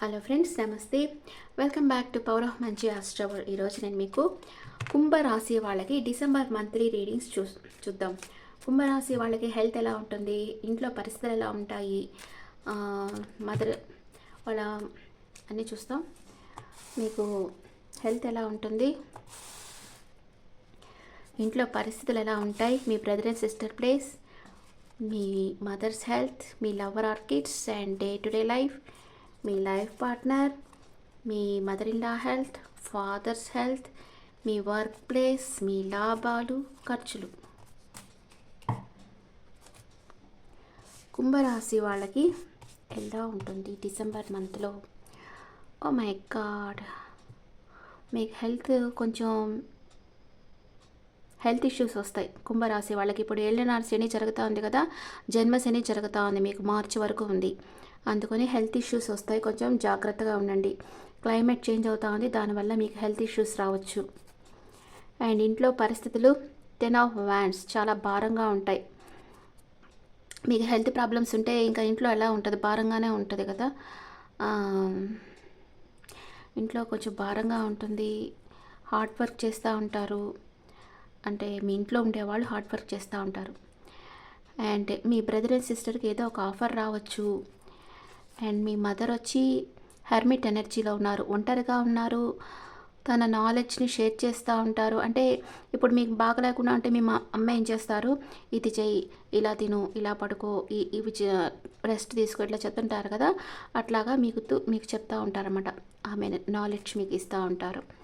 Hello friends నమస్తే. Welcome back to power of మంచి ఆస్ట్రవర్ ఈరోజు నేను మీకు కుంభరాశి వాళ్ళకి డిసెంబర్ మంత్లీ రీడింగ్స్ చూ చూద్దాం. కుంభరాశి వాళ్ళకి హెల్త్ ఎలా ఉంటుంది? ఇంట్లో పరిస్థితులు ఎలా ఉంటాయి? మదర్ వాళ్ళ అన్నీ చూస్తాం. మీకు హెల్త్ ఎలా ఉంటుంది? ఇంట్లో పరిస్థితులు ఎలా ఉంటాయి? మీ బ్రదర్ అండ్ సిస్టర్ ప్లేస్ మీ mothers health me lover or kids and day to day life me life partner me mother in law health father's health me work place మీ లాభాలు ఖర్చులు. కుంభరాశి వాళ్ళకి ఎలా ఉంటుంది డిసెంబర్ మంత్లో? Oh my God! మీకు హెల్త్ కొంచెం హెల్త్ ఇష్యూస్ వస్తాయి. కుంభరాశి వాళ్ళకి ఇప్పుడు ఏళ్ళనాడు శని జరుగుతూ ఉంది కదా జన్మశని జరుగుతూ ఉంది మీకు మార్చి వరకు ఉంది. అందుకని హెల్త్ ఇష్యూస్ వస్తాయి. కొంచెం జాగ్రత్తగా ఉండండి. క్లైమేట్ చేంజ్ అవుతూ ఉంది దానివల్ల మీకు హెల్త్ ఇష్యూస్ రావచ్చు. అండ్ ఇంట్లో పరిస్థితులు టెన్ ఆఫ్ వ్యాండ్స్ చాలా భారంగా ఉంటాయి. మీకు హెల్త్ ప్రాబ్లమ్స్ ఉంటే ఇంకా ఇంట్లో ఎలా ఉంటుంది? భారంగానే ఉంటుంది కదా. ఇంట్లో కొంచెం భారంగా ఉంటుంది. హార్డ్ వర్క్ చేస్తూ ఉంటారు. అంటే మీ ఇంట్లో ఉండేవాళ్ళు హార్డ్ వర్క్ చేస్తూ ఉంటారు. అండ్ మీ బ్రదర్ అండ్ సిస్టర్కి ఏదో ఒక ఆఫర్ రావచ్చు. అండ్ మీ మదర్ వచ్చి హెర్మిట్ ఎనర్జీలో ఉన్నారు ఒంటరిగా ఉన్నారు. తన నాలెడ్జ్ని షేర్ చేస్తూ ఉంటారు. అంటే ఇప్పుడు మీకు బాగా లేకుండా అంటే మీ మా అమ్మ ఏం చేస్తారు? ఇది చేయి ఇలా తిను ఇలా పడుకో ఈ ఇవి రెస్ట్ తీసుకో ఇట్లా చెప్తుంటారు కదా. అట్లాగా మీకు మీకు చెప్తూ ఉంటారన్నమాట. ఆమె నాలెడ్జ్ మీకు ఇస్తూ ఉంటారు.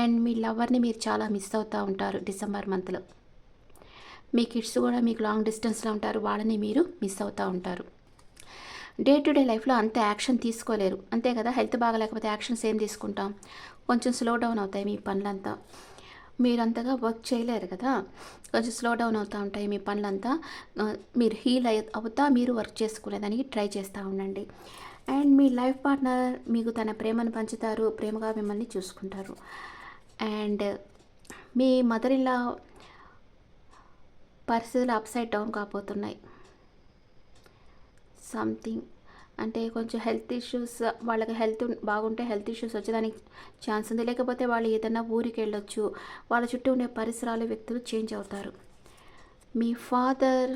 అండ్ మీ లవర్ని మీరు చాలా మిస్ అవుతూ ఉంటారు డిసెంబర్ మంత్లో. మీ కిడ్స్ కూడా మీకు లాంగ్ డిస్టెన్స్లో ఉంటారు వాళ్ళని మీరు మిస్ అవుతూ ఉంటారు. డే టు డే లైఫ్లో అంత యాక్షన్ తీసుకోలేరు. అంతే కదా హెల్త్ బాగాలేకపోతే యాక్షన్స్ ఏం తీసుకుంటాం? కొంచెం స్లో డౌన్ అవుతాయి మీ పనులంతా. మీరు అంతగా వర్క్ చేయలేరు కదా కొంచెం స్లో డౌన్ అవుతూ ఉంటాయి మీ పనులంతా. మీరు హీల్ అయి అవుతా మీరు వర్క్ చేసుకునేదానికి ట్రై చేస్తూ ఉండండి. అండ్ మీ లైఫ్ పార్ట్నర్ మీకు తన ప్రేమను పంచుతారు ప్రేమగా మిమ్మల్ని చూసుకుంటారు. అండ్ మీ మదర్ ఇలా పరిస్థితులు అప్సైడ్ డౌన్ కాబోతున్నాయి. సంథింగ్ అంటే కొంచెం హెల్త్ ఇష్యూస్ వాళ్ళకి హెల్త్ బాగుంటే హెల్త్ ఇష్యూస్ వచ్చేదానికి ఛాన్స్ ఉంది. లేకపోతే వాళ్ళు ఏదైనా ఊరికి వెళ్ళొచ్చు వాళ్ళ చుట్టూ ఉండే పరిసరాలు వ్యక్తులు చేంజ్ అవుతారు. మీ ఫాదర్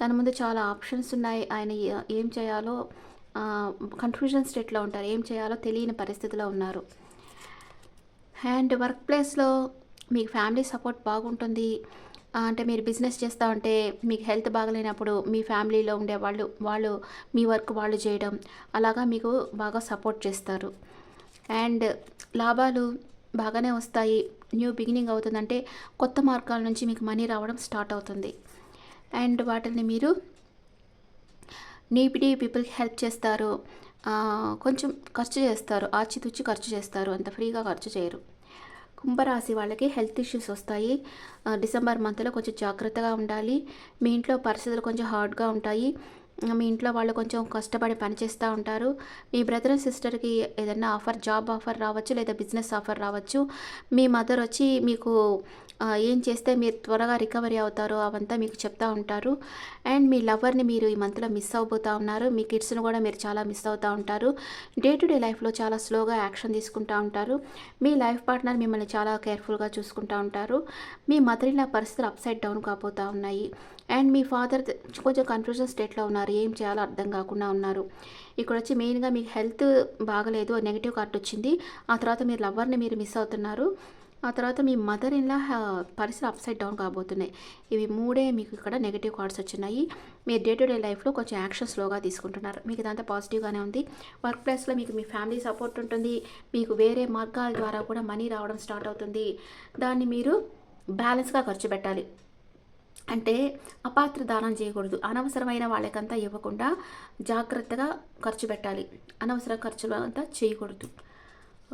తన ముందు చాలా ఆప్షన్స్ ఉన్నాయి. ఆయన ఏం చేయాలో కన్ఫ్యూజన్ స్టేట్లో ఉంటారు. ఏం చేయాలో తెలియని పరిస్థితిలో ఉన్నారు. అండ్ వర్క్ ప్లేస్లో మీకు ఫ్యామిలీ సపోర్ట్ బాగుంటుంది. అంటే మీరు బిజినెస్ చేస్తూ ఉంటే మీకు హెల్త్ బాగలేనప్పుడు మీ ఫ్యామిలీలో ఉండే వాళ్ళు వాళ్ళు మీ వర్క్ వాళ్ళు చేయడం అలాగా మీకు బాగా సపోర్ట్ చేస్తారు. అండ్ లాభాలు బాగానే వస్తాయి. న్యూ బిగినింగ్ అవుతుందంటే కొత్త మార్గాల నుంచి మీకు మనీ రావడం స్టార్ట్ అవుతుంది. అండ్ వాటిని మీరు నీపిడి పీపుల్కి హెల్ప్ చేస్తారు. కొంచెం ఖర్చు చేస్తారు ఆచితూచి ఖర్చు చేస్తారు అంత ఫ్రీగా ఖర్చు చేయరు. కుంభరాశి వాళ్ళకి హెల్త్ ఇష్యూస్ వస్తాయి. డిసెంబర్ మంత్లో కొంచెం జాగ్రత్తగా ఉండాలి. మీ ఇంట్లో పరిస్థితులు కొంచెం హార్డ్గా ఉంటాయి. మీ ఇంట్లో వాళ్ళు కొంచెం కష్టపడి పనిచేస్తూ ఉంటారు. మీ బ్రదర్ అండ్ సిస్టర్కి ఏదైనా ఆఫర్ జాబ్ ఆఫర్ రావచ్చు లేదా బిజినెస్ ఆఫర్ రావచ్చు. మీ మదర్ వచ్చి మీకు ఏం చేస్తే మీరు త్వరగా రికవరీ అవుతారో అవంతా మీకు చెప్తూ ఉంటారు. అండ్ మీ లవర్ని మీరు ఈ మంత్లో మిస్ అవబోతూ ఉన్నారు. మీ కిడ్స్ని కూడా మీరు చాలా మిస్ అవుతూ ఉంటారు. డే టు డే లైఫ్లో చాలా స్లోగా యాక్షన్ తీసుకుంటూ ఉంటారు. మీ లైఫ్ పార్ట్నర్ మిమ్మల్ని చాలా కేర్ఫుల్గా చూసుకుంటూ ఉంటారు. మీ మదర్ ఇలా పరిస్థితులు అప్సైడ్ డౌన్ కాబోతూ ఉన్నాయి. అండ్ మీ ఫాదర్ కొంచెం కన్ఫ్యూజన్ స్టేట్లో ఉన్నారు. ఏం చేయాలో అర్థం కాకుండా ఉన్నారు. ఇక్కడ వచ్చి మెయిన్గా మీకు హెల్త్ బాగలేదు నెగిటివ్ కార్డ్ వచ్చింది. ఆ తర్వాత మీరు లవర్ని మీరు మిస్ అవుతున్నారు. ఆ తర్వాత మీ మదర్ ఇన్లా పరిస్థితి అప్సైడ్ డౌన్ కాబోతున్నాయి. ఇవి మూడే మీకు ఇక్కడ నెగిటివ్ కార్డ్స్ వచ్చినాయి. మీరు డే టు డే లైఫ్లో కొంచెం యాక్షన్ స్లోగా తీసుకుంటున్నారు. మీకు ఇదంతా పాజిటివ్గానే ఉంది. వర్క్ ప్లేస్లో మీకు మీ ఫ్యామిలీ సపోర్ట్ ఉంటుంది. మీకు వేరే మార్గాల ద్వారా కూడా మనీ రావడం స్టార్ట్ అవుతుంది. దాన్ని మీరు బ్యాలెన్స్గా ఖర్చు పెట్టాలి. అంటే అపాత్ర దానం చేయకూడదు. అనవసరమైన వాళ్ళకంతా ఇవ్వకుండా జాగ్రత్తగా ఖర్చు పెట్టాలి. అనవసర ఖర్చులు అంతా చేయకూడదు.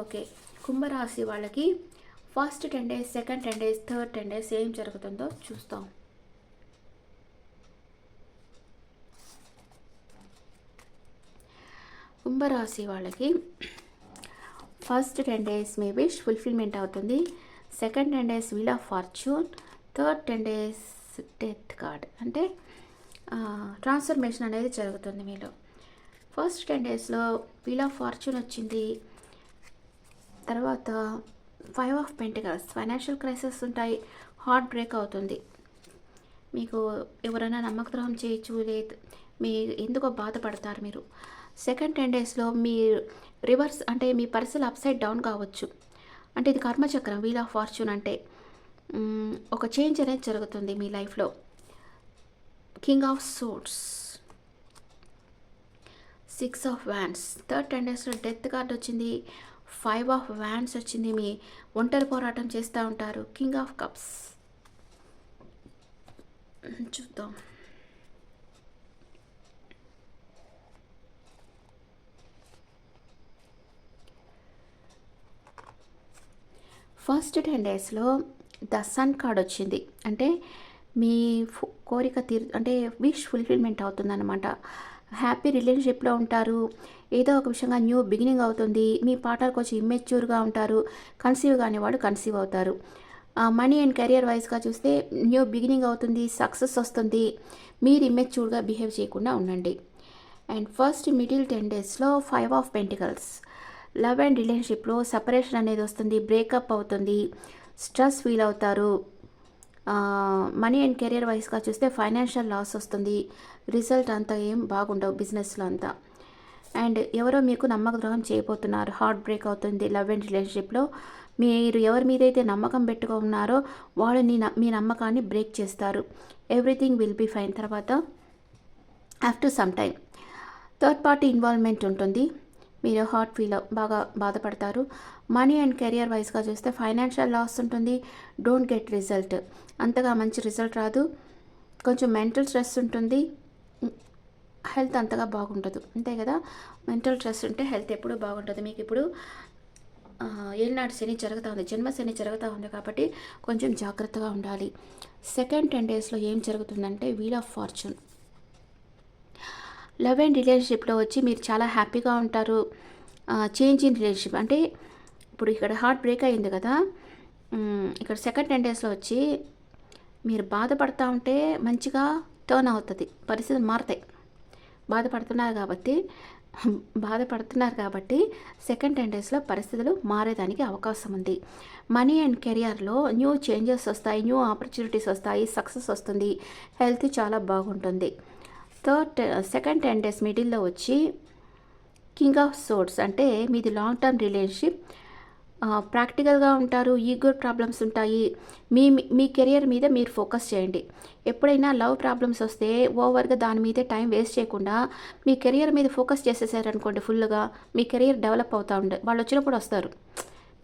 ఓకే. కుంభరాశి వాళ్ళకి first ten days second ten days third ten days ఏం జరుగుతుందో చూస్తాం. కుంభరాశి వాళ్ళకి ఫస్ట్ టెన్ డేస్ మీ విష్ ఫుల్ఫిల్మెంట్ అవుతుంది. Second ten days wheel of fortune third ten days death card అంటే ట్రాన్స్ఫర్మేషన్ అనేది జరుగుతుంది మీలో. ఫస్ట్ టెన్ డేస్లో వీల్ ఆఫ్ ఫార్చ్యూన్ వచ్చింది. తర్వాత five of pentacles financial crisis ఉంటాయి. హార్ట్ బ్రేక్ అవుతుంది. మీకు ఎవరైనా నమ్మకద్రోహం చేయొచ్చు లేదు మీ ఎందుకో బాధపడతారు మీరు. సెకండ్ టెన్ డేస్లో మీ రివర్స్ అంటే మీ పరిస్థితులు అప్సైడ్ డౌన్ కావచ్చు. అంటే ఇది కర్మచక్రం వీల్ ఆఫ్ ఫార్చ్యూన్ అంటే. ఒక చేంజ్ అనేది జరుగుతుంది మీ లైఫ్లో. King of suits six of wands third ten డేస్లో డెత్ కార్డ్ వచ్చింది. ఫైవ్ ఆఫ్ వ్యాన్స్ వచ్చింది. మీ ఒంటరి పోరాటం చేస్తూ ఉంటారు. కింగ్ ఆఫ్ కప్స్ చూద్దాం. ఫస్ట్ టెన్ డేస్లో ద సన్ కార్డ్ వచ్చింది. అంటే మీ కోరిక తీర్ అంటే విష్ ఫుల్ఫిల్మెంట్ అవుతుందన్నమాట. హ్యాపీ రిలేషన్షిప్లో ఉంటారు. ఏదో ఒక విషయంగా న్యూ బిగినింగ్ అవుతుంది. మీ పాటలు కొంచెం ఇమ్మెచ్యూర్గా ఉంటారు. కన్సీవ్ కాని వాడు కన్సీవ్ అవుతారు. మనీ అండ్ కెరియర్ వైజ్గా చూస్తే న్యూ బిగినింగ్ అవుతుంది సక్సెస్ వస్తుంది. మీరు ఇమ్మెచ్యూర్గా బిహేవ్ చేయకుండా ఉండండి. అండ్ ఫస్ట్ మిడిల్ టెన్ డేస్లో five of pentacles. Love and రిలేషన్షిప్లో సపరేషన్ అనేది వస్తుంది బ్రేకప్ అవుతుంది. స్ట్రెస్ ఫీల్ అవుతారు. మనీ అండ్ కెరియర్ వైస్గా చూస్తే ఫైనాన్షియల్ లాస్ వస్తుంది. రిజల్ట్ అంతా ఏం బాగుండవు బిజినెస్లో అంతా. అండ్ ఎవరో మీకు నమ్మక ద్రోహం చేయబోతున్నారు. హార్ట్ బ్రేక్ అవుతుంది లవ్ అండ్ రిలేషన్షిప్లో. మీరు ఎవరి మీదైతే నమ్మకం పెట్టుకున్నారో వాళ్ళు నీ న- మీ నమ్మకాన్ని బ్రేక్ చేస్తారు. Everything will be fine. తర్వాత after some time third party involvement ఉంటుంది. మీరు హార్ట్ ఫీల్ బాగా బాధపడతారు. మనీ అండ్ కెరియర్ వైజ్గా చూస్తే ఫైనాన్షియల్ లాస్ ఉంటుంది. Don't get result. అంతగా మంచి రిజల్ట్ రాదు. కొంచెం మెంటల్ స్ట్రెస్ ఉంటుంది. హెల్త్ అంతగా బాగుండదు. అంతే కదా? మెంటల్ స్ట్రెస్ ఉంటే హెల్త్ ఎప్పుడూ బాగుంటుంది. మీకు ఇప్పుడు ఆ, ఏలినాటి శని జరుగుతూ ఉంది. జన్మ శని జరుగుతూ ఉంది కాబట్టి కొంచెం జాగ్రత్తగా ఉండాలి. సెకండ్ టెన్ డేస్లో ఏం జరుగుతుందంటే wheel of fortune. Love and రిలేషన్షిప్లో వచ్చి మీరు చాలా హ్యాపీగా ఉంటారు. Change in relationship. అంటే ఇప్పుడు ఇక్కడ హార్ట్ బ్రేక్ అయింది కదా. ఇక్కడ సెకండ్ టెన్ డేస్లో వచ్చి మీరు బాధపడతా ఉంటే మంచిగా టర్న్ అవుతుంది. పరిస్థితులు మారుతాయి. బాధపడుతున్నారు కాబట్టి బాధపడుతున్నారు కాబట్టి సెకండ్ టెన్ డేస్లో పరిస్థితులు మారేదానికి అవకాశం ఉంది. మనీ అండ్ కెరియర్లో న్యూ చేంజెస్ వస్తాయి. న్యూ ఆపర్చునిటీస్ వస్తాయి. సక్సెస్ వస్తుంది. హెల్త్ చాలా బాగుంటుంది. థర్డ్ సెకండ్ టెన్ డేస్ మిడిల్లో వచ్చి కింగ్ ఆఫ్ సోర్స్ అంటే మీది లాంగ్ టర్మ్ రిలేషన్షిప్. ప్రాక్టికల్గా ఉంటారు ఈగో ప్రాబ్లమ్స్ ఉంటాయి. మీ మీ కెరియర్ మీద మీరు ఫోకస్ చేయండి. ఎప్పుడైనా లవ్ ప్రాబ్లమ్స్ వస్తే ఓవర్గా దాని మీదే టైం వేస్ట్ చేయకుండా మీ కెరియర్ మీద ఫోకస్ చేసేసారనుకోండి ఫుల్గా మీ కెరియర్ డెవలప్ అవుతూ ఉండే వాళ్ళు వచ్చినప్పుడు వస్తారు.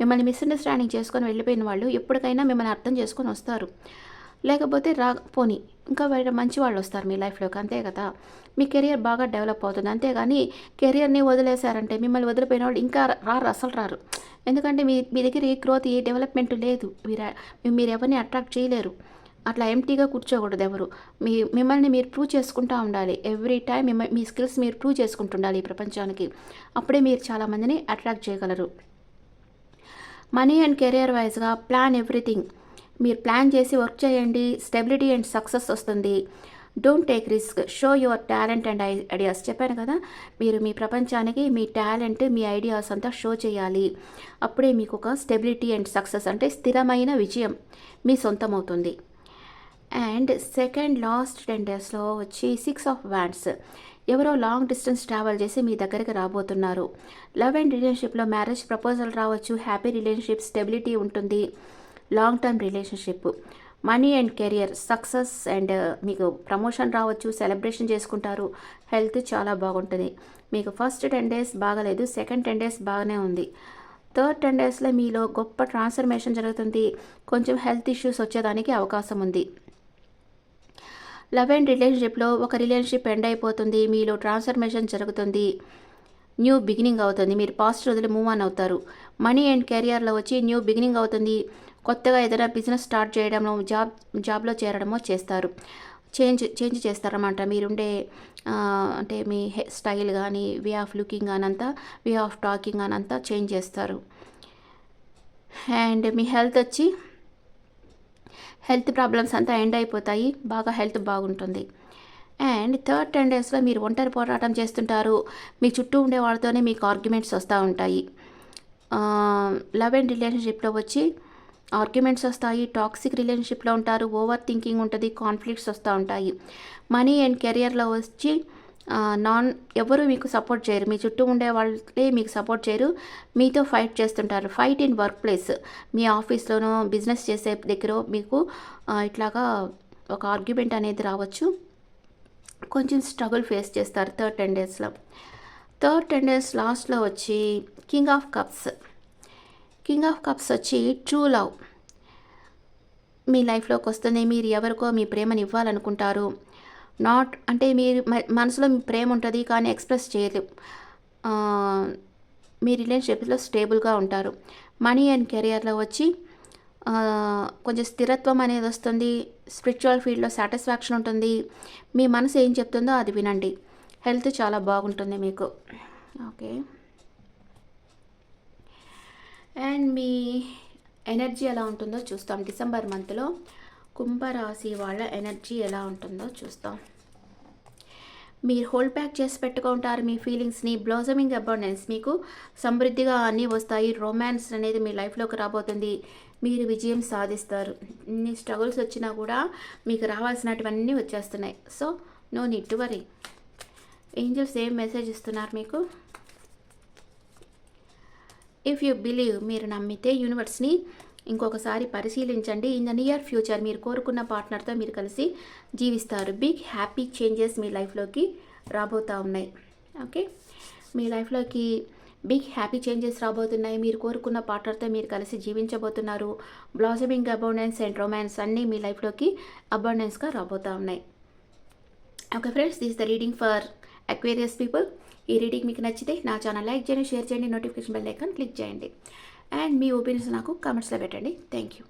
మిమ్మల్ని మిస్అండర్స్టాండింగ్ చేసుకొని వెళ్ళిపోయిన వాళ్ళు ఎప్పటికైనా మిమ్మల్ని అర్థం చేసుకొని వస్తారు. లేకపోతే రా పోనీ. ఇంకా వేరే మంచి వాళ్ళు వస్తారు మీ లైఫ్లోకి అంతే కదా? మీ కెరియర్ బాగా డెవలప్ అవుతుంది. అంతేగాని కెరియర్ని వదిలేశారంటే మిమ్మల్ని వదిలిపోయిన వాళ్ళు ఇంకా రారు అసలు రారు. ఎందుకంటే మీ మీ దగ్గర ఏ గ్రోత్ ఏ డెవలప్మెంట్ లేదు. మీరు మీరు ఎవరిని అట్రాక్ట్ చేయలేరు. అట్లా ఎంటీగా కూర్చోకూడదు ఎవరు. మీ మిమ్మల్ని మీరు ప్రూవ్ చేసుకుంటూ ఉండాలి. ఎవ్రీ టైం మీ స్కిల్స్ మీరు ప్రూవ్ చేసుకుంటుండాలి ఈ ప్రపంచానికి. అప్పుడే మీరు చాలామందిని అట్రాక్ట్ చేయగలరు. మనీ అండ్ కెరియర్ వైజ్గా ప్లాన్ ఎవ్రీథింగ్. మీరు ప్లాన్ చేసి వర్క్ చేయండి స్టెబిలిటీ అండ్ సక్సెస్ వస్తుంది. Don't take risk. Show your talent and ideas. చెప్పాను కదా మీరు మీ ప్రపంచానికి మీ టాలెంట్ మీ ఐడియాస్ అంతా షో చేయాలి. అప్పుడే మీకు ఒక స్టెబిలిటీ అండ్ సక్సెస్ అంటే స్థిరమైన విజయం మీ సొంతం అవుతుంది అండ్ సెకండ్ లాస్ట్ టెన్ డేస్లో వచ్చి సిక్స్ ఆఫ్ వ్యాండ్స్ ఎవరో లాంగ్ డిస్టెన్స్ ట్రావెల్ చేసి మీ దగ్గరికి రాబోతున్నారు. లవ్ అండ్ రిలేషన్షిప్లో మ్యారేజ్ ప్రపోజల్ రావచ్చు. హ్యాపీ రిలేషన్షిప్ స్టెబిలిటీ ఉంటుంది. Long term relationship money and career success and మీకు ప్రమోషన్ రావచ్చు సెలబ్రేషన్ చేసుకుంటారు. హెల్త్ చాలా బాగుంటుంది. మీకు ఫస్ట్ టెన్ డేస్ బాగలేదు సెకండ్ టెన్ డేస్ బాగానే ఉంది. థర్డ్ టెన్ డేస్లో మీలో గొప్ప ట్రాన్స్ఫర్మేషన్ జరుగుతుంది. కొంచెం హెల్త్ ఇష్యూస్ వచ్చేదానికి అవకాశం ఉంది. లవ్ అండ్ రిలేషన్షిప్లో ఒక రిలేషన్షిప్ ఎండ్ అయిపోతుంది. మీలో ట్రాన్స్ఫర్మేషన్ జరుగుతుంది. న్యూ బిగినింగ్ అవుతుంది. మీరు పాస్ట్ వదిలి మూవ్ ఆన్ అవుతారు. మనీ అండ్ కెరియర్లో వచ్చి న్యూ బిగినింగ్ అవుతుంది. కొత్తగా ఏదైనా బిజినెస్ స్టార్ట్ చేయడమో జాబ్ జాబ్లో చేరడమో చేస్తారు. చేంజ్ చేంజ్ చేస్తారన్నమాట. మీరుండే అంటే మీ హె స్టైల్ కానీ వే ఆఫ్ లుకింగ్ కానీ అంతా వే ఆఫ్ టాకింగ్ కానీ అంతా చేంజ్ చేస్తారు. అండ్ మీ హెల్త్ వచ్చి హెల్త్ ప్రాబ్లమ్స్ అంతా ఎండ్ అయిపోతాయి. బాగా హెల్త్ బాగుంటుంది. అండ్ థర్డ్ టెన్ డేస్లో మీరు ఒంటరి పోరాటం చేస్తుంటారు. మీ చుట్టూ ఉండే వాళ్ళతోనే మీకు ఆర్గ్యుమెంట్స్ వస్తూ ఉంటాయి. లవ్ అండ్ రిలేషన్షిప్లో వచ్చి ఆర్గ్యుమెంట్స్ వస్తాయి టాక్సిక్ రిలేషన్షిప్లో ఉంటారు ఓవర్ థింకింగ్ ఉంటుంది కాన్ఫ్లిక్ట్స్ వస్తూ ఉంటాయి. మనీ అండ్ కెరియర్లో వచ్చి నాన్ ఎవరు మీకు సపోర్ట్ చేయరు. మీ చుట్టూ ఉండే వాళ్ళే మీకు సపోర్ట్ చేయరు. మీతో ఫైట్ చేస్తుంటారు. Fight in work place. మీ ఆఫీస్లోనో బిజినెస్ చేసే దగ్గర మీకు ఇట్లాగా ఒక ఆర్గ్యుమెంట్ అనేది రావచ్చు. కొంచెం స్ట్రగుల్ ఫేస్ చేస్తారు. థర్డ్ టెన్ డేస్లో. థర్డ్ టెన్ డేస్ లాస్ట్లో వచ్చి king of cups. King of cups వచ్చి ట్రూ లవ్ మీ లైఫ్లోకి వస్తుంది మీరు ఎవరికో మీ ప్రేమని ఇవ్వాలనుకుంటారు. నాట్ అంటే మీరు మనసులో మీ ప్రేమ ఉంటుంది కానీ ఎక్స్ప్రెస్ చేయలేం మీ రిలేషన్షిప్లో స్టేబుల్గా ఉంటారు. మనీ అండ్ కెరియర్లో వచ్చి కొంచెం స్థిరత్వం అనేది వస్తుంది. స్పిరిచువల్ ఫీల్డ్లో సాటిస్ఫాక్షన్ ఉంటుంది. మీ మనసు ఏం చెప్తుందో అది వినండి. హెల్త్ చాలా బాగుంటుంది మీకు. ఓకే అండ్ మీ ఎనర్జీ ఎలా ఉంటుందో చూస్తాం. డిసెంబర్ మంత్లో కుంభరాశి వాళ్ళ ఎనర్జీ ఎలా ఉంటుందో చూస్తాం. మీరు హోల్డ్ బ్యాక్ చేసి పెట్టుకుంటారు మీ ఫీలింగ్స్ని బ్లాజమింగ్ అబౌండెన్స్ మీకు సమృద్ధిగా అన్నీ వస్తాయి. రొమాన్స్ అనేది మీ లైఫ్లోకి రాబోతుంది. మీరు విజయం సాధిస్తారు. ఇన్ని స్ట్రగుల్స్ వచ్చినా కూడా మీకు రావాల్సినటువన్నీ వచ్చేస్తున్నాయి. So no need to worry angels ఏం మెసేజ్ ఇస్తున్నారు మీకు? ఇఫ్ యూ బిలీవ్ మీరు నమ్మితే యూనివర్స్ని ఇంకొకసారి పరిశీలించండి. ఇన్ ద నియర్ ఫ్యూచర్ మీరు కోరుకున్న పార్ట్నర్తో మీరు కలిసి జీవిస్తారు. బిగ్ హ్యాపీ చేంజెస్ మీ లైఫ్లోకి రాబోతూ ఉన్నాయి. ఓకే మీ లైఫ్లోకి బిగ్ హ్యాపీ చేంజెస్ రాబోతున్నాయి. మీరు కోరుకున్న పార్ట్నర్తో మీరు కలిసి జీవించబోతున్నారు. బ్లాసమింగ్ అబౌండెన్స్ అండ్ రొమాన్స్ అన్నీ మీ లైఫ్లోకి అబౌండెన్స్గా రాబోతూ ఉన్నాయి. Okay friends this the reading for Aquarius people ఈ రీడింగ్ మీకు నచ్చితే నా ఛానల్ లైక్ చేయండి షేర్ చేయండి నోటిఫికేషన్ బెల్ ఐకాన్ క్లిక్ చేయండి. అండ్ మీ ఒపీనియన్స్ నాకు కామెంట్స్లో పెట్టండి. Thank you